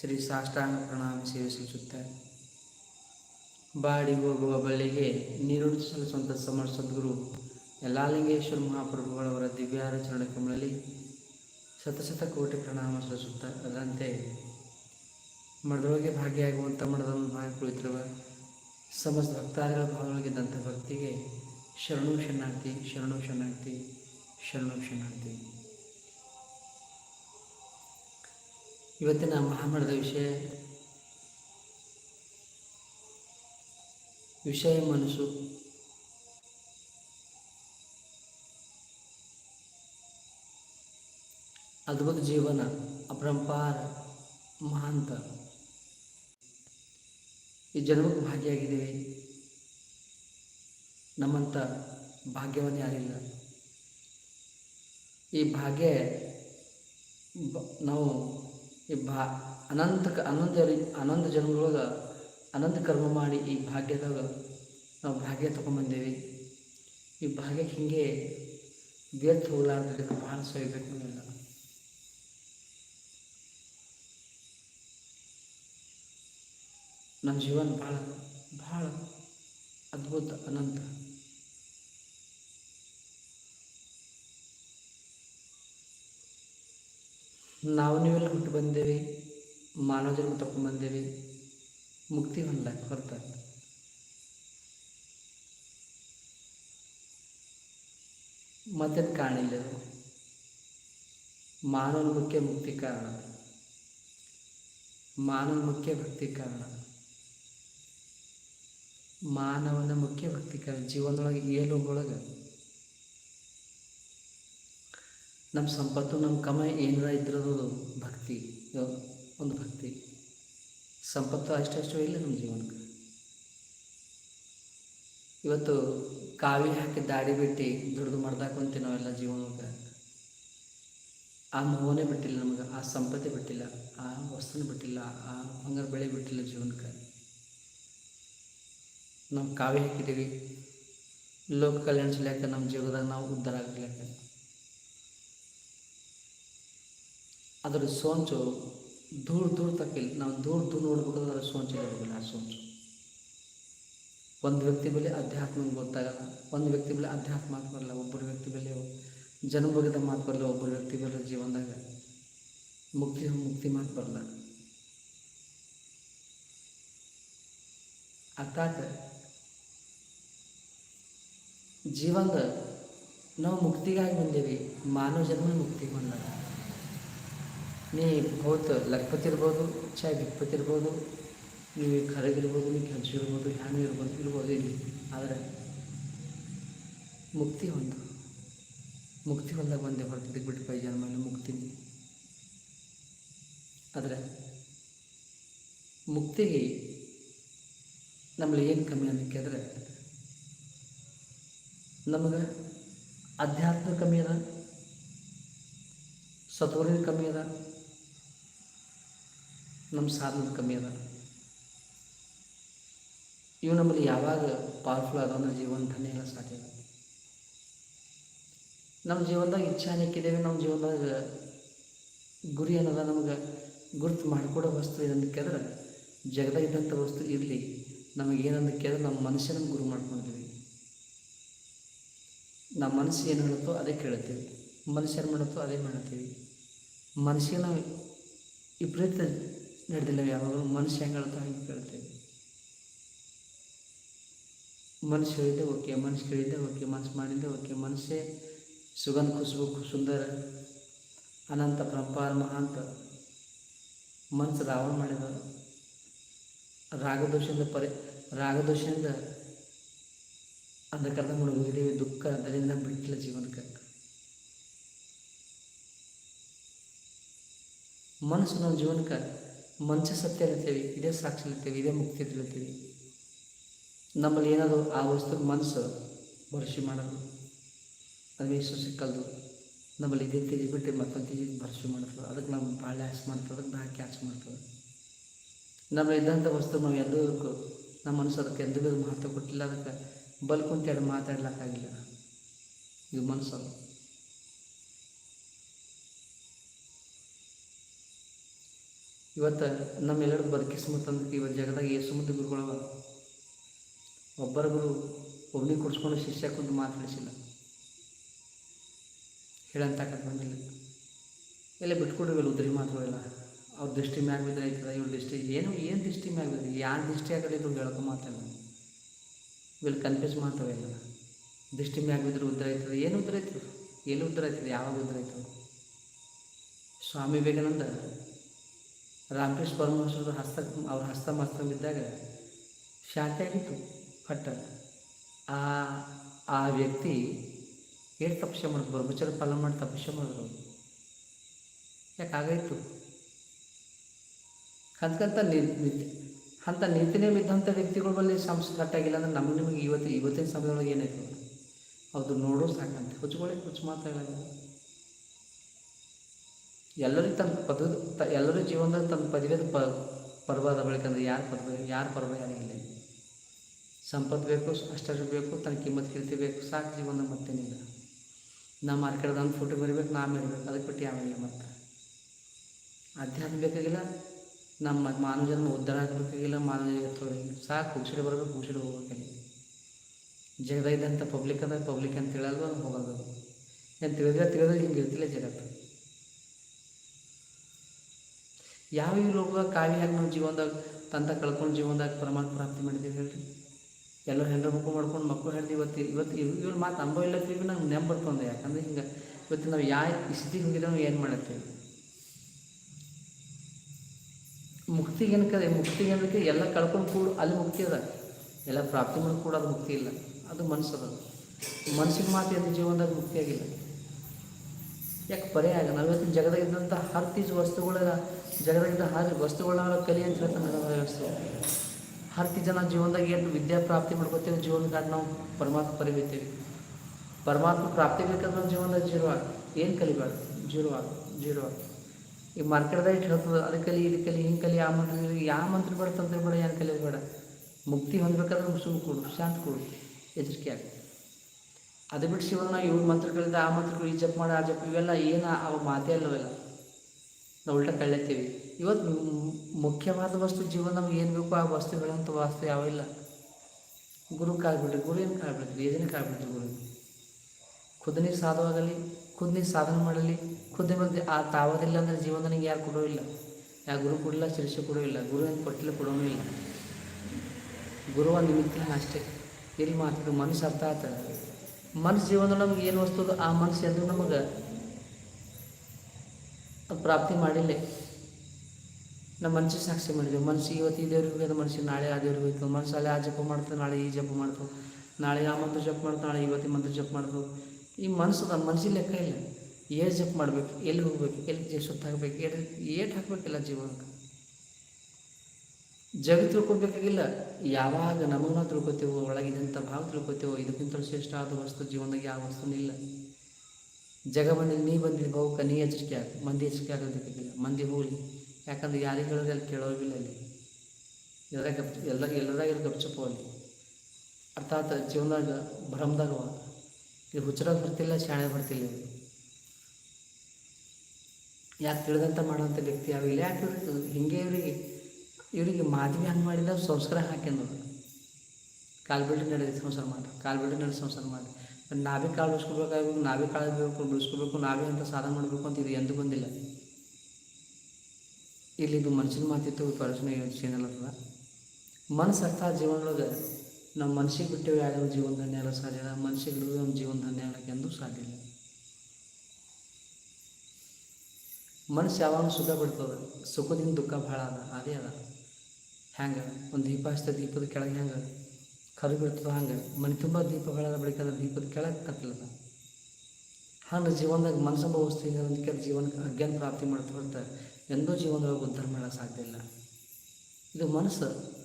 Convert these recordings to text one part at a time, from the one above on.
ಶ್ರೀ ಸಾಷ್ಟಾಂಗ ಪ್ರಣಾಮ ಸೇವೆ ಸಲ್ಲಿಸುತ್ತಾರೆ. ಬಾಡಿ ಹೋಗುವ ಬಳ್ಳಿಗೆ ನೀರುಣಿಸಿ ಸಲ್ಲಿಸುವಂಥ ಸಮರ ಸದ್ಗುರು ಯಲ್ಲಾಲಿಂಗೇಶ್ವರ ಮಹಾಪ್ರಭುಗಳವರ ದಿವ್ಯಾರ ಚರಣ ಕಮಲಲ್ಲಿ ಶತಶತ ಕೋಟಿ ಪ್ರಣಾಮ ಸಲ್ಲಿಸುತ್ತಾ ಅದರಂತೆ ಮಡದೊಳಗೆ ಭಾಗಿಯಾಗುವಂಥ ಮಡದ ಭಾಗ ಕುಳಿತಿರುವ ಸಮಸ್ತ ಭಕ್ತಾದಿಗಳ ಭಾಗವಾಗಿದ್ದಂಥ ಭಕ್ತಿಗೆ ಶರಣು ಶರಣಾರ್ಥಿ ಶರಣು ಶರಣಾರ್ಥಿ ಶರಣು ಶರಣಾರ್ಥಿ. ಇವತ್ತಿನ ಮಹಾಮಠದ ವಿಷಯ. ವಿಷಯ ಮನಸ್ಸು. ಅದ್ಭುತ ಜೀವನ, ಅಪರಂಪಾರ, ಮಹಾಂತ. ಈ ಜನ್ಮಕ್ಕೆ ಭಾಗಿಯಾಗಿದ್ದೀವಿ. ನಮ್ಮಂಥ ಭಾಗ್ಯವನ್ನು ಯಾರಿಲ್ಲ. ಈ ಭಾಗ್ಯ ನಾವು ಈ ಭಾ ಅನಂತ ಅನಂತ ಅನಂತ ಜನ್ಮದೊಳಗೆ ಅನಂತ ಕರ್ಮ ಮಾಡಿ ಈ ಭಾಗ್ಯದಾಗ ನಾವು ಭಾಗ್ಯ ತೊಗೊಂಬಂದೇವಿ. ಈ ಭಾಗ್ಯಕ್ಕೆ ಹಿಂಗೆ ವ್ಯರ್ಥ ಹೋಗ್ಲಾರ್ದಕ್ಕೆ ಭಾಳ ಸೊಯ್ಬೇಕು ನಾವೆಲ್ಲ ನಮ್ಮ ಜೀವನ ಭಾಳ ಭಾಳ ಅದ್ಭುತ, ಅನಂತ. ನಾವು ನೀವೆಲ್ಲ ಹುಟ್ಟು ಬಂದೇವಿ, ಮಾನವ ಜನ್ಮ ತಗೊಂಡು ಬಂದೇವಿ, ಮುಕ್ತಿ ಹೊಂದಕ್ಕೆ ಹೊರತ. ಮತ್ತೆ ಕಾಣಿಲ್ಲ ಮಾನವನ ಮುಖ್ಯ ಮುಕ್ತಿ ಕಾರಣ. ಮಾನವನ ಮುಖ್ಯ ಭಕ್ತಿ ಕಾರಣ. ಮಾನವನ ಮುಖ್ಯ ಭಕ್ತಿ ಕಾರಣ. ಜೀವನದೊಳಗೆ ಏಲುಗಳೊಳಗೆ ನಮ್ಮ ಸಂಪತ್ತು ನಮ್ಮ ಕಮ ಏನಾರ ಇದ್ರದು ಭಕ್ತಿ ಒಂದು ಭಕ್ತಿ. ಸಂಪತ್ತು ಅಷ್ಟಷ್ಟು ಇಲ್ಲ ನಮ್ಮ ಜೀವನಕ್ಕೆ ಇವತ್ತು ಕಾವಿ ಹಾಕಿ ದಾಡಿ ಬಿಟ್ಟು ದುಡ್ದು ಮಾಡ್ದಾಕೊಂತೀವಿ ನಾವೆಲ್ಲ ಜೀವನಕ್ಕೆ. ಆ ನೋವನೇ ಬಿಟ್ಟಿಲ್ಲ ನಮಗೆ, ಆ ಸಂಪತ್ತಿ ಬಿಟ್ಟಿಲ್ಲ, ಆ ವಸ್ತುನ ಬಿಟ್ಟಿಲ್ಲ, ಆ ಹಂಗಾರ ಬೆಳೆ ಬಿಟ್ಟಿಲ್ಲ ಜೀವನಕ್ಕೆ ನಾವು ಕಾವಿ ಹಾಕಿದ್ದೀವಿ ಲೋಕ ಕಲ್ಯಾಣ ಸಲಕ ನಮ್ಮ ಜೀವನದಾಗ ನಾವು ಉದ್ಧಾರ ಆಗ್ಲಿಕ್ಕೆ. ಅದರ ಸೋಂಚು ದೂರ ದೂರ ತಕ್ಕಿಲ್ಲ ನಾವು ದೂರ ದೂರ ನೋಡ್ಬೇಕಾದ್ರೆ ಅದರ ಸೋಂಚು ಇರೋದಿಲ್ಲ, ಆ ಸೋಂಚು. ಒಂದು ವ್ಯಕ್ತಿ ಬೆಲೆ ಅಧ್ಯಾತ್ಮ ಗೊತ್ತಾಗಲ್ಲ ಒಂದು ವ್ಯಕ್ತಿ ಬೆಲೆ ಅಧ್ಯಾತ್ಮ ಬರಲ್ಲ ಒಬ್ಬರು ವ್ಯಕ್ತಿ ಬೆಲೆ ಜನ್ಮಗದ ಮಾತು ಬರಲ್ಲ ಒಬ್ಬರು ವ್ಯಕ್ತಿ ಬೆಲೆ ಜೀವನದಾಗ ಮುಕ್ತಿ ಮುಕ್ತಿ ಮಾತು ಬರಲ್ಲ ಅರ್ಥಾತ್ ಜೀವನದ ನಾವು ಮುಕ್ತಿಗಾಗಿ ಬಂದೇವಿ, ಮಾನವ ಜನ್ಮ ಮುಕ್ತಿಗೆ ಬಂದಾಗ ನೀ ಬಹುತ್ ಲಖಪತಿ ಇರ್ಬೋದು, ಚಾಯ್ ಭಿಕ್ಪತಿ ಇರ್ಬೋದು ನೀವು ಕರಗಿರ್ಬೋದು ನೀವು ಕೆಲಸ ಇರ್ಬೋದು ಹ್ಯಾನು ಇರ್ಬೋದು ಇರ್ಬೋದು ಇಲ್ಲಿ. ಆದರೆ ಮುಕ್ತಿ ಒಂದು. ಮುಕ್ತಿ ಹೊಂದಾಗ ಬಂದೆ ಹೊರತು ಬಿಟ್ಟು ಪೈ ಜನ್ಮ ಮುಕ್ತಿ ಆದರೆ ಮುಕ್ತಿಗೆ ನಮ್ಮಲ್ಲಿ ಏನು ಕಮ್ಮಿ ಅನ್ನಕ್ಕೆ ಅಂದರೆ ನಮಗೆ ಅಧ್ಯಾತ್ಮ ಕಮ್ಮಿ ಅದ ಸತ್ವರಿನ ಕಮ್ಮಿ ಅದ ನಮ್ಮ ಸಾಧನದ ಕಮ್ಮಿ ಅದ. ಇವು ನಮ್ಮಲ್ಲಿ ಯಾವಾಗ ಪವರ್ಫುಲ್ ಅದ ಅಂದ್ರೆ ಜೀವನ ಎಲ್ಲ ಸಾಧ್ಯ ನಮ್ಮ ಜೀವನದಾಗ ಇಚ್ಛಾ ಅನೇಕಿದ್ದೇವೆ ನಮ್ಮ ಜೀವನದಾಗ ಗುರಿ ಏನದ ನಮಗೆ ಗುರುತು ಮಾಡಿಕೊಡೋ ವಸ್ತು ಏನಂತ ಕೇಳಿದ್ರೆ ಜಗದಾಗ ಇದ್ದಂಥ ವಸ್ತು ಇರಲಿ. ನಮಗೇನಂತ ಕೇಳಿದ್ರೆ ನಮ್ಮ ಮನಸ್ಸಿನ ಗುರು ಮಾಡ್ಕೊಂಡಿದ್ದೀವಿ. ನಮ್ಮ ಮನಸ್ಸು ಏನು ಹೇಳುತ್ತೋ ಅದೇ ಕೇಳುತ್ತೀವಿ. ಏನು ಮಾಡುತ್ತೋ ಅದೇ ಮಾಡ್ತೀವಿ ನಾವು ವಿಪರೀತ ನಡೆದಿಲ್ಲ ಯಾವಾಗಲೂ ಮನಸ್ಸು ಹೆಂಗೆ ಹಾಗೆ ಕೇಳ್ತೇವೆ ಮನಸ್ಸು ಹೇಳಿದ್ದೆ, ಓಕೆ ಮನಸ್ಸು ಕೇಳಿದ್ದೆ, ಓಕೆ, ಮನಸ್ಸು ಮಾಡಿದ್ದೆ, ಓಕೆ, ಮನಸ್ಸೇ ಸುಗಂಧ ಖುಷ್ಬು ಸುಂದರ, ಅನಂತ ಪರಂಪಾರ ಮಹಾಂತ. ಮನಸ್ಸು ರಾವಣ ಮಾಡಿದ ರಾಗದೋಷದಿಂದ ಪರಿ, ರಾಗದೋಷದಿಂದ ಅಂಧಕಾರದ ಮುಳುಗೋಗಿದ್ದೀವಿ ದುಃಖ ಅದರಿಂದ ಬಿಟ್ಟಿಲ್ಲ ಜೀವನಕ್ಕೆ. ಮನಸ್ಸು ನಮ್ಮ ಜೀವನಕ್ಕೆ ಮನಸ್ಸು ಸತ್ಯ ಇರ್ತೀವಿ ಇದೇ ಸಾಕ್ಷಿ ಇರ್ತೇವೆ ಇದೇ ಮುಕ್ತಿ ಇರ್ತೀವಿ ನಮ್ಮಲ್ಲಿ ಏನಾದರೂ ಆ ವಸ್ತು ಮನಸ್ಸು ಭರ್ಷಿ ಮಾಡೋದು ಅದು ವಿಶ್ವಾಸ ಸಿಕ್ಕಲ್ದು, ನಮ್ಮಲ್ಲಿ ಇದೇ ತೆಗೆದು ಬಿಟ್ಟು ಮತ್ತೊಂದು ತೆಗಿ ಭರ್ಷಿ ಮಾಡ್ತದೆ ಅದಕ್ಕೆ ನಾವು ಭಾಳ ಹಾಸ್ ಮಾಡ್ತದೆ ಅದಕ್ಕೆ ನಾ ಕ್ಯಾಚ್ ಮಾಡ್ತದೆ ನಮ್ಮಲ್ಲಿ ಇದ್ದಂಥ ವಸ್ತು ನಾವು ಎಂದೂ ನಮ್ಮ ಮನಸ್ಸು ಅದಕ್ಕೆ ಎಂದಿಗೂ ಮಹತ್ವ ಕೊಟ್ಟಿಲ್ಲ, ಅದಕ್ಕೆ ಬಲ್ಕುಂತ ಎರಡು ಮಾತಾಡ್ಲಿಕ್ಕಾಗಿಲ್ಲ. ಇದು ಮನಸ್ಸು ಇವತ್ತು ಬದುಕಿ ಬದುಕಿಸ್ಮತ್ ಅಂದ್ರೆ ಇವತ್ತು ಜಗದಾಗ ಏಸು ಗುರುಗಳವ ಒಬ್ಬರ ಗುರು ಒಬ್ಬನಿಗೆ ಕುಡ್ಸ್ಕೊಂಡು ಶಿಷ್ಯ ಕುಂತು ಮಾತಾಡಿಸಿಲ್ಲ ಹೇಳಂತಕ್ಕಂಥ ಬಂದಿಲ್ಲ. ಎಲ್ಲ ಬಿಟ್ಕೊಡಿವಲ್ಲ ಉದ್ರಿ ಮಾತುಗಳಿಲ್ಲ. ಅವ್ರ ದೃಷ್ಟಿ ಮ್ಯಾಗ ಬಿದ್ದರೆ ಆಯ್ತದ ಇವ್ರ ದೃಷ್ಟಿ. ಏನು ಏನು ದೃಷ್ಟಿ ಮ್ಯಾಗ ಬಿದ್ದರೆ ಯಾರು ದೃಷ್ಟಿ ಆಗಲಿ ಇದ್ರು ಹೇಳೋಕೆ ಮಾತಲ್ಲ ಇವೆಲ್ಲ ಕನ್ಫ್ಯೂಸ್ ಮಾತವೆಲ್ಲ ದೃಷ್ಟಿ ಮ್ಯಾಗ ಬಿದ್ದರೆ ಉದ್ದರ ಆಯ್ತದೆ. ಏನು ಉದ್ದರ ಆಯ್ತದೆ? ಎಲ್ಲಿ ಉದ್ದರ ಆಯ್ತದೆ? ಯಾವಾಗ ಉದ್ರ ಆಯ್ತದೆ? ಸ್ವಾಮಿ ವಿವೇಕಾನಂದ ರಾಮಕೃಷ್ಣ ಪರಮಹಂಸರು ಹಸ್ತ ಅವ್ರ ಹಸ್ತ ಮಸ್ತ ಬಿದ್ದಾಗ ಶಾಂತಿ ಆಗಿತ್ತು, ಪಟ್ಟ. ಆ ಆ ವ್ಯಕ್ತಿ ಏನು ತಪಸ್ಸೆ ಮಾಡಿದ್ರು? ಬ್ರಹ್ಮಚರ್ಯ ಪಾಲನೆ ಮಾಡಿ ತಪಸ್ಸೆ ಮಾಡಿದ್ರು. ಯಾಕೆ ಆಗೈತು ಅಂದ್ಕಂತ ನೀತಿ ಅಂಥ ನಿಂತನೇ ಬಿದ್ದಂಥ ವ್ಯಕ್ತಿಗಳ ಬಳಿ ಸಂಸ್ಕೃತಿ ಕಟ್ಟಾಗಿಲ್ಲ ಅಂದ್ರೆ ನಮಗೆ ನಿಮಗೆ ಇವತ್ತು, ಇವತ್ತಿನ ಸಮಯದೊಳಗೆ ಏನಾಯ್ತು? ಅದು ನೋಡೋ ಸಾಕಂತೆ. ಹುಚ್ಚುಗಳಿಗೆ ಹುಚ್ಚು ಮಾತಾಡಲ್ಲ ಎಲ್ಲರಿಗೂ ತನ್ನ ಪದ ತ, ಎಲ್ಲರೂ ಜೀವನದಾಗ ತನ್ನ ಪದವಿದ ಪ ಬೆಳಕಂದ್ರೆ ಬಳಿಕಂದ್ರೆ ಯಾರು ಪರ್ವ ಯಾರು ಪರ್ವ ಯಾರಿಗಿಲ್ಲ ಸಂಪತ್ತು ಬೇಕು ಅಷ್ಟು ಬೇಕು, ತನ್ನ ಕಿಮ್ಮತ್ ಕೀರ್ತಿ ಬೇಕು, ಸಾಕು ಜೀವನ ಮತ್ತೇನಿಲ್ಲ ನಾ ಮಾರ್ಕೆಟ್ದಾಗ ಫೋಟೋ ಬರಿಬೇಕು ನಾ ಮೇಡಬೇಕು ಅದಕ್ಕೆ ಬಿಟ್ಟು ಯಾವಿಲ್ಲ ಮತ್ತೆ. ಅಧ್ಯಾತ್ಮ ಬೇಕಾಗಿಲ್ಲ, ನಮ್ಮ ಮಾನವ ಜನ್ಮ ಉದ್ಧಾರ ಆಗಬೇಕಾಗಿಲ್ಲ ಮಾನವ ಸಾಕು ಹುಷಿಡಿ ಬರಬೇಕು ಹುಷಿಡಿ ಹೋಗ್ಬೇಕಿಲ್ಲ ಜಗದ ಇದ್ದಂಥ ಪಬ್ಲಿಕ್ ಅದ ಪಬ್ಲಿಕ್ ಅಂತ ಹೇಳಲ್ವ ಹೋಗೋದು ಏನು ತಿಳಿದ್ರೆ ತಿಳಿದ್ರೆ ಹಿಂಗೆ ಇರ್ತಿಲ್ಲ ಜಗತ್ತು. ಯಾವ ಈ ಲೋಕ ಕಾವಿಯಾಗಿ ನಾವು ಜೀವನದಾಗ ತಂತ ಕಳ್ಕೊಂಡು ಜೀವನದಾಗ ಪರಮಾತ್ಮ ಪ್ರಾಪ್ತಿ ಮಾಡಿದ್ದೀವಿ ಹೇಳ್ರಿ. ಎಲ್ಲರೂ ಹೆಂಡ್ರ ಮಕ್ಕಳು ಮಾಡ್ಕೊಂಡು ಮಕ್ಕಳು ಹೇಳ್ದು ಇವತ್ತು ಇವತ್ತು ಇವ್ರ ಮಾತು ಅನುಭವ ಇಲ್ಲತ್ತೀವಿ ನಂಗೆ ನೆಂಪು ಬರ್ತಂದೆ. ಯಾಕಂದ್ರೆ ಹಿಂಗೆ ಇವತ್ತು ನಾವು ಯಾವ ಸ್ಥಿತಿಗೆ ಹೋಗಿದ್ದೇವೆ ಏನು ಮಾಡತ್ತೀವಿ? ಮುಕ್ತಿಗೆ ಏನಕ್ಕೆ ಮುಕ್ತಿಗೆ ಏನಕ್ಕೆ? ಎಲ್ಲ ಕಳ್ಕೊಂಡು ಕೂಡ ಅಲ್ಲಿ ಮುಕ್ತಿ ಅದ. ಎಲ್ಲ ಪ್ರಾಪ್ತಿ ಮಾಡಿ ಕೂಡ ಅದು ಮುಕ್ತಿ ಇಲ್ಲ. ಅದು ಮನಸ್ಸು ಅದ. ಮನಸ್ಸಿಗೆ ಮಾತು ಎಂದು ಜೀವನದಾಗ ಮುಕ್ತಿಯಾಗಿಲ್ಲ ಯಾಕೆ ಪರ್ಯಾಯ ನಾವು ಇವತ್ತಿನ ಜಗದಾಗ ಇದ್ದಂಥ ಹರ್ ತೀಜ್ ವಸ್ತುಗಳ ಜಗದಾಗಿದ್ದ ಹಾಗೆ ವಸ್ತುಗಳನ್ನ ಕಲಿ ಅಂತ ಹೇಳ್ತಾನೆ ಹರ್ ಜನ ಜೀವನದಾಗ ಏನು ವಿದ್ಯಾ ಪ್ರಾಪ್ತಿ ಮಾಡ್ಕೋತೇವೆ ಜೀವನದಾಗ ನಾವು ಪರಮಾತ್ಮ ಪರಿಬೇತೇವೆ ಪರಮಾತ್ಮ ಪ್ರಾಪ್ತಿ ಬೇಕಂದ್ರೆ ಜೀವನದಾಗ ಜೀರೋ ಆಗ ಏನು ಕಲಿಬಾರ್ದು ಜೀರೋ ಆಗ ಜೀರೋ ಆಗ. ಈ ಮಾರ್ಕೆಟ್ದಾಗ ಹೇಳ್ತದೆ, ಅದು ಕಲಿ, ಇದು ಕಲಿ, ಹಿಂಗೆ ಕಲಿ, ಆ ಮಂತ್ರ ಯಾವ ಮಂತ್ರ ಬೇಡ ತಂತ್ರ ಬೇಡ, ಏನು ಕಲಿಯೋದು ಬೇಡ. ಮುಕ್ತಿ ಹೊಂದಬೇಕಾದ್ರೆ ಸುಮ್ಮ ಕೊಡು, ಶಾಂತ ಕೊಡು, ಎಚ್ಚರಿಕೆ ಆಗ ಅದು ಬಿಟ್ಟು ಶಿವನ ಇವ್ರ ಮಂತ್ರಗಳಿಂದ ಆ ಮಂತ್ರಗಳು ಈ ಜಪ್ ಮಾಡಿ, ಆ ಜಪ್ ಇವೆಲ್ಲ ಏನು ಅವು ಮಾತೇ ಅಲ್ಲವೆಲ್ಲ. ನಾವು ಉಲ್ಟ ಕಳೆತೀವಿ ಇವತ್ತು ಮುಖ್ಯವಾದ ವಸ್ತು ಜೀವನ ನಮ್ಗೆ ಏನು ಬೇಕೋ ಆ ವಸ್ತುಗಳಂತ ವಾಸ್ತು ಯಾವ ಇಲ್ಲ. ಗುರು ಕಾಲ್ಬಿಡ್ರಿ ಗುರು ಏನು ಕಾಲ್ಬಿಡ್ರಿ ಏಜನೆ ಕಾಲ್ಬಿಡ್ರಿ ಗುರು. ಖುದ್ನಿ ಸಾಧವಾಗಲಿ ಖುದ್ನಿ ಸಾಧನೆ ಮಾಡಲಿ ಖುದ್ನಿ ಬಂದು ಆ ತಾವದಿಲ್ಲ ಅಂದರೆ ಜೀವನ ನನಗೆ ಯಾರು ಕೊಡೋ ಇಲ್ಲ. ಯಾವ ಗುರು ಕೊಡಲಿಲ್ಲ ಶಿರ್ಷೆ ಕೊಡೋ ಇಲ್ಲ, ಗುರು ಏನು ಕೊಟ್ಟಿಲ್ಲ ಕೊಡೋನೂ ಇಲ್ಲ. ಗುರುವ ನಿಮಿತ್ತ ಅಷ್ಟೇ. ಇಲ್ಲಿ ಮಾತಿದ್ದು ಮನಸ್ಸು ಅರ್ಥ ಆತ ಮನಸ್ಸು ಜೀವನ ನಮ್ಗೆ ಏನು ವಸ್ತು ಆ ಮನಸ್ಸು ಎಂದು ನಮಗೆ ಪ್ರಾಪ್ತಿ ಮಾಡಿಲ್ಲ. ನಮ್ಮ ಮನಸ್ಸಿಗೆ ಸಾಕ್ಷಿ ಮಾಡಿದೆವು. ಮನಸ್ಸಿಗೆ ಇವತ್ತು ಈ ದೇವ್ರಿಗೆ ಮನಸ್ಸಿಗೆ ನಾಳೆ ಆ ದೇವ್ರಿಗೆ ಹೋಯ್ತು ಮನಸ್ಸು ಅಲ್ಲಿ ಆ ಜಪ ಮಾಡ್ತು ನಾಳೆ ಈ ಜಪ ಮಾಡ್ತು ನಾಳೆ ಆ ಮಂತ್ರ ಜಪ ಮಾಡ್ತು ನಾಳೆ ಇವತ್ತಿನ ಮಂತ್ರ ಜಪ ಮಾಡ್ತು ಈ ಮನಸ್ಸು ನಮ್ಮ ಮನಸ್ಸಿಗೆ ಲೆಕ್ಕ ಇಲ್ಲ. ಏನು ಜಪ್ ಮಾಡಬೇಕು, ಎಲ್ಲಿ ಹೋಗ್ಬೇಕು, ಎಲ್ಲಿ ಸುತ್ತ ಹಾಕ್ಬೇಕು, ಏಟು, ಏಟ್ ಹಾಕ್ಬೇಕಿಲ್ಲ ಜೀವನಕ್ಕೆ. ಜಗ ತಿಳ್ಕೊಬೇಕಾಗಿಲ್ಲ. ಯಾವಾಗ ನಮಗೂ ತಿಳ್ಕೊತೇವೋ ಒಳಗಿದಂಥ ಭಾವ ತಿಳ್ಕೊತೇವೋ ಇದಕ್ಕಿಂತ ಶ್ರೇಷ್ಠ ಆದ ವಸ್ತು ಜೀವನದಾಗ ಯಾವ ವಸ್ತುನೂ ಇಲ್ಲ. ಜಗ ಬಂದಿಲ್ಲ ನೀ ಬಂದಿದ್ದು ಬಹುಕ ನೀ ಎಚ್ಚರಿಕೆ ಆಗ ಮಂದಿ ಎಚ್ಚರಿಕೆ ಆಗೋದಕ್ಕಿಲ್ಲ ಮಂದಿ ಹೋಗಲಿ. ಯಾಕಂದ್ರೆ ಯಾರಿಗೆ ಹೇಳೋದು ಅಲ್ಲಿ ಕೇಳೋವಿಲ್ಲ ಅಲ್ಲಿ. ಎಲ್ಲದಾಗ ಎಲ್ಲ ಎಲ್ಲದಾಗ ಗಪ್ಚಪ್ಪ ಅಲ್ಲಿ. ಅರ್ಥಾತ್ ಜೀವನದಾಗ, ಭ್ರಮದಾಗ ಇದು ಹುಚ್ಚರಾಗ ಬರ್ತಿಲ್ಲ ಶಾಣೆ ಬರ್ತಿಲ್ಲ. ಯಾಕೆ ತಿಳಿದಂತ ಮಾಡುವಂಥ ವ್ಯಕ್ತಿ ಯಾವಿಲ್ಲ ಯಾಕೆ ಇವ್ರಿಗೆ, ಹಿಂಗೆ ಇವರಿಗೆ ಇವರಿಗೆ ಮಾದವಿ ಹಂಗೆ ಮಾಡಿದ ಸಂಸ್ಕಾರ ಹಾಕ್ಯಂದ್ರು ಕಾಲು ನಡೆದ ಸಂಸಾರ ಮಾಡಿ ಕಾಲು ನಡೆದ ನಡೆದು ಸಂಸಾರ ಮಾಡಿ ನಾವೇ ಕಾಳು ಬೆಳೆಸ್ಕೋಬೇಕಾಗಬೇಕು ನಾವೇ ಕಾಳು ಬೇಕು ಬೆಳೆಸ್ಕೋಬೇಕು ನಾವೇ ಅಂತ ಸಾಧನೆ ಮಾಡಬೇಕು ಅಂತ ಇದು ಎಂದೂ ಬಂದಿಲ್ಲ. ಇಲ್ಲಿ ಇದು ಮನುಷ್ಯನ ಮಾತಿತ್ತು ಚೇನಲ್ ಅದ? ಮನಸ್ಸು ಅರ್ಥ ಜೀವನದೊಳಗೆ ನಮ್ಮ ಮನಸ್ಸಿಗೆ ಬಿಟ್ಟೇವೆ ಯಾವ್ಯಾವ ಜೀವನ ಧನ್ಯ ಎಲ್ಲ ಸಾಧ್ಯ ಇಲ್ಲ ಮನಸ್ಸಿಗೆ ನಮ್ಮ ಜೀವನ ಧನ್ಯ ಆಗಕ್ಕೆ ಎಂದೂ ಸಾಧ್ಯ ಇಲ್ಲ. ಮನಸ್ಸು ಯಾವಾಗ ಸುಖ ಬಿಡ್ತದೆ ಸುಖದಿಂದ ದುಃಖ ಭಾಳ ಅದ. ಅದೇ ಅದ. ಹ್ಯಾಂಗೆ? ಒಂದು ದೀಪ ಹಚ್ತದೆ ದೀಪದ ಕೆಳಗೆ ಹೆಂಗೆ ಕರು ಬಿಡ್ತದೆ ಹಂಗೆ. ಮನೆ ತುಂಬ ದೀಪಗಳದ ಬಳಿಕ ದೀಪದ ಕೆಳಕ್ಕೆ ಕತ್ತಲದ. ಹಂಗೆ ಜೀವನದಾಗ ಮನಸ್ಸು ವಸ್ತು ಹಿಂಗೆ ಅದಕ್ಕೆ ಜೀವನಕ್ಕೆ ಅಜ್ಞಾನ ಪ್ರಾಪ್ತಿ ಮಾಡ್ತಾ ಹೊರತ ಎಂದೂ ಜೀವನದೊಳಗೆ ಉದ್ಧಾರ ಮಾಡೋಕ್ಕೆ ಸಾಧ್ಯ ಇಲ್ಲ. ಇದು ಮನಸ್ಸು.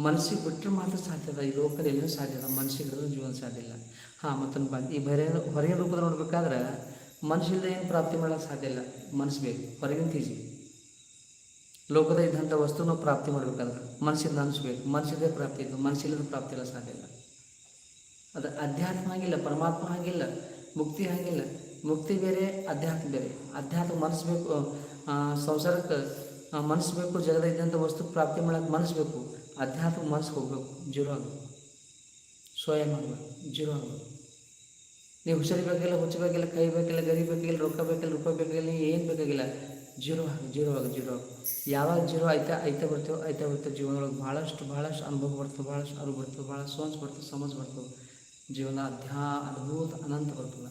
ಮನಸ್ಸಿಗೆ ಬಿಟ್ಟರೆ ಮಾತ್ರ ಸಾಧ್ಯ ಅದ ಈ ಲೋಕದ ಎಲ್ಲೂ ಸಾಧ್ಯ ಇಲ್ಲ ಮನಸ್ಸಿಗೆ ಜೀವನ ಸಾಧ್ಯ ಇಲ್ಲ. ಹಾಂ, ಮತ್ತೊಂದು ಬಂದು ಈ ಬೇರೆ ಹೊರಗಿನ ರೂಪದ ನೋಡ್ಬೇಕಾದ್ರೆ ಮನಸ್ಸಿಲ್ಲದೆ ಏನು ಪ್ರಾಪ್ತಿ ಮಾಡೋಕ್ಕೆ ಸಾಧ್ಯ ಇಲ್ಲ. ಮನಸ್ಸು ಬೇಕು. ಹೊರಗಿನ ತೀಜಿ. ಲೋಕದ ಇದ್ದಂಥ ವಸ್ತುನ ಪ್ರಾಪ್ತಿ ಮಾಡಬೇಕಾದ್ರೆ ಮನಸ್ಸಿಂದ ಅನಿಸ್ಬೇಕು. ಮನಸ್ಸಿದೆ ಪ್ರಾಪ್ತಿ ಇದ್ದು ಮನಸ್ಸಿಲ್ಲದ ಪ್ರಾಪ್ತಿ ಇಲ್ಲ, ಸಾಧ್ಯ ಇಲ್ಲ. ಅದು ಅಧ್ಯಾತ್ಮ ಹಾಗಿಲ್ಲ ಪರಮಾತ್ಮ ಹಾಗಿಲ್ಲ ಮುಕ್ತಿ ಹಾಗಿಲ್ಲ ಮುಕ್ತಿ ಬೇರೆ, ಅಧ್ಯಾತ್ಮ ಬೇರೆ. ಅಧ್ಯಾತ್ಮ ಮನಸ್ಸು ಬೇಕು ಸಂಸಾರಕ್ಕೆ ಮನಸ್ಸು ಬೇಕು ಜಗದ ಇದ್ದಂಥ ವಸ್ತು ಪ್ರಾಪ್ತಿ ಮಾಡೋಕ್ಕೆ ಮನಸ್ಸು ಬೇಕು ಅಧ್ಯಾತ್ಮ ಮನಸ್ಸು ಹೋಗಬೇಕು. ಜೀರೋ ಆಗಬೇಕು. ಸ್ವಯಂ ಆಗಬೇಕು. ಜೀರೋ ಆಗಬೇಕು. ನೀವು ಹುಷಾರಿ ಬೇಕಿಲ್ಲ ಹುಚ್ಚ ಬೇಕಿಲ್ಲ ಕೈ ಬೇಕಿಲ್ಲ, ಗರಿ ಬೇಕಿಲ್ಲ, ರೊಕ್ಕ ಬೇಕಿಲ್ಲ, ರೂಪಾಯಿ ಬೇಕಿಲ್ಲ, ಏನು ಬೇಕಾಗಿಲ್ಲ. ಜೀರೋ ಜೀರೋ ಆಗಿ ಜೀರೋ. ಆಗಿ ಯಾವಾಗ ಜೀರೋ ಆಯ್ತಾ ಆಯ್ತಾ ಬರ್ತೇವೆ ಆಯ್ತಾ ಬರ್ತೇವೆ, ಜೀವನದೊಳಗೆ ಭಾಳಷ್ಟು ಭಾಳಷ್ಟು ಅನುಭವ ಬರ್ತದೆ, ಭಾಳಷ್ಟು ಅರಿವು ಬರ್ತದೆ, ಭಾಳ ಸೋನ್ಸ್ ಬರ್ತದೆ, ಸಮಜ್ ಬರ್ತವೆ ಜೀವನ ಅಧ್ಯಾ ಅದ್ಭುತ, ಅನಂತ ಬರ್ತದೆ.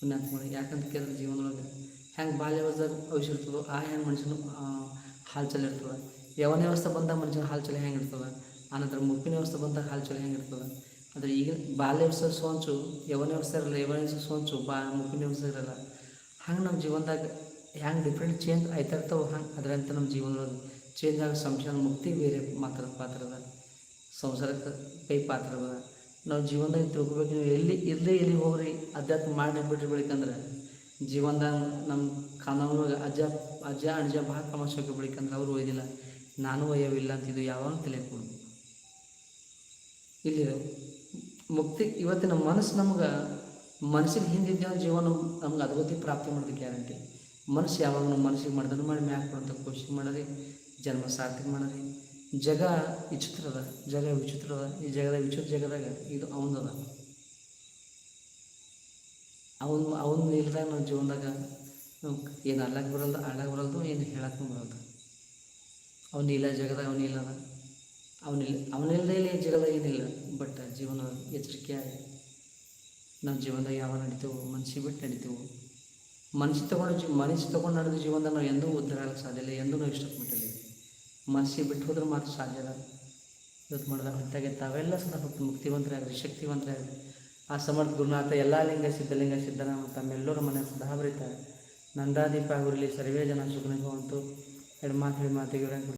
ಪುಣ್ಯಾತ್ಮ ಮಾಡಿ ಯಾಕಂತ ಕೇಳಿದ್ರೆ ಜೀವನದೊಳಗೆ ಹೆಂಗೆ ಬಾಲ್ಯವಸ್ಥೆ ಅವಶ್ಯ ಇರ್ತದೋ, ಆ ಹೆಂಗೆ ಮನುಷ್ಯನು ಹಾಲು ಚಲ ಇರ್ತದೆ. ಯವನ ವ್ಯವಸ್ಥೆ ಬಂದಾಗ ಮನುಷ್ಯನ ಹಾಲು ಚಲ ಹೆಂಗೆ ಇರ್ತದೆ? ಆನಂತರ ಮುಪ್ಪಿನ ವ್ಯವಸ್ಥೆ ಬಂದಾಗ ಹಾಲು ಚಲ ಹೆಂಗೆ ಇರ್ತದೆ? ಆದರೆ ಈಗ ಬಾಲ್ಯ ವ್ಯವಸ್ಥೆ ಸೋಂಚು, ಯವನ ವ್ಯವಸ್ಥೆ ಇರಲ್ಲ, ಯವನ ಸೋಂಚು, ಬಾ, ಮುಪ್ಪಿನ ವ್ಯವಸ್ಥೆ ಇರಲ್ಲ. ಹಂಗೆ ನಮ್ಮ ಜೀವನದಾಗ ಹೆಂಗೆ ಡಿಫ್ರೆಂಟ್ ಚೇಂಜ್ ಆಯ್ತಾ ಇರ್ತಾವೆ ಹಂಗೆ, ಅದರಂತೆ ನಮ್ಮ ಜೀವನದಲ್ಲಿ ಚೇಂಜ್ ಆಗೋ ಸಂಶಯ ಮುಕ್ತಿ ಬೇರೆ ಮಾತ್ರ ಪಾತ್ರ ಅದ. ಸಂಸಾರಕ್ಕೆ ಕೈ ಅದ. ನಾವು ಜೀವನದಾಗ ತಿಳ್ಕೊಬೇಕು, ನೀವು ಎಲ್ಲಿ ಇಲ್ಲೇ ಎಲ್ಲಿ ಹೋಗ್ರಿ, ಅಧ್ಯಾತ್ಮ ಮಾಡಿ ಬಿಟ್ರಿ ಬೆಳಿಕಂದ್ರೆ ಜೀವನದಾಗ ನಮ್ಮ ಕಾನೂನೊಳಗೆ ಅಜ್ಜ ಅಜ್ಜ ಅಜ್ಜ ಭಾಳ ತಮಾಷೆಗೆ ಬೆಳಿಕಂದ್ರೆ ಅವರು ಒಯ್ದಿಲ್ಲ, ನಾನು ಒಯ್ಯವಿಲ್ಲ ಇದು ಯಾವಾಗ ತಿಳಿಯಕೊಂಡು ಇಲ್ಲಿ ಮುಕ್ತಿ ಇವತ್ತಿನ ಮನಸ್ಸು ನಮ್ಗೆ, ಮನಸ್ಸಿಗೆ ಹಿಂದಿದ್ದ ಜೀವನ ನಮ್ಗೆ ಅದ್ಭುತಿ ಪ್ರಾಪ್ತಿ ಮಾಡೋದು ಗ್ಯಾರಂಟಿ ಮನಸ್ಸು ಯಾವಾಗಲೂ ನಮ್ಮ ಮನಸ್ಸಿಗೆ ಮಾಡಿದ್ರೆ ಮಾಡಿ ಮ್ಯಾಕ್ ಕೊಡಂತ ಕೋಶಿಶ್ ಮಾಡರಿ, ಜನ್ಮ ಸಾರ್ಥಕ ಮಾಡರಿ. ಜಗ ವಿಚಿತ್ರದ ಅದ ಜಗ ವಿಚಿತ್ರದ ಅದ ಈ ಜಗದ ವಿಚಿತ್ರ ಜಗದಾಗ ಇದು ಅವನದ ಅವನು ಅವನು ಇಲ್ದಾಗ ನಮ್ಮ ಜೀವನದಾಗ ಏನು ಅಲ್ಲಾಗ ಬರಲ್ದು ಅಲ್ಲಾಗ ಬರಲ್ದು, ಏನು ಹೇಳಕ್ಕೆ ಬರಲ್ದು. ಅವನಿಲ್ಲ ಜಗದಾಗ ಅವನಿಲ್ಲ ಅವನಿಲ್ಲ ಅವನಿಲ್ಲದೆ ಇಲ್ಲಿ ಜಗದಾಗ ಏನಿಲ್ಲ ಬಟ್ ಜೀವನ ಎಚ್ಚರಿಕೆ ನಾವು ಜೀವನದಾಗ ಯಾವಾಗ ನಡಿತೇವೆ, ಮನ್ಸಿಗೆ ಬಿಟ್ಟು ನಡಿತೇವೆ ಮನಸ್ಸು ತೊಗೊಂಡು ಜೀ, ಮನಸ್ಸು ತೊಗೊಂಡು ನಡೆದ ಜೀವನದ ನಾವು ಎಂದೂ ಉದ್ಧಾರ ಆಗಕ್ಕೆ ಸಾಧ್ಯ ಇಲ್ಲ, ಎಂದೂ ನಾವು ಇಷ್ಟಪಟ್ಟಿಲ್ಲ ಮನಸ್ಸಿಗೆ ಬಿಟ್ಟು ಹೋದ್ರೆ ಮಾತ್ರ ಸಾಧ್ಯ ಇಲ್ಲ. ಇವತ್ತು ಮಾಡಿದ ಹೊತ್ತಾಗೆ ತಾವೆಲ್ಲ ಸದಾ ಮುಕ್ತಿವಂತರಾಗಲಿ ಶಕ್ತಿವಂತರಾಗಲಿ ಆ ಸಮರ್ಥ ಗುರುನಾಥ ಎಲ್ಲ ಲಿಂಗ ಸಿದ್ಧಲಿಂಗ ಸಿದ್ಧನಾಮ ತಮ್ಮೆಲ್ಲರ ಮನೆ ಸದಾ ಬರೀತಾರೆ. ನಂದಾದೀಪ ಆಗಿರಲಿ ಸರ್ವೇ ಜನ ಸುಖನಿಗೂ ಅಂತೂ. ಎರಡು ಮಾತು ಹೇಳಿ ಮಾತಿಗೆ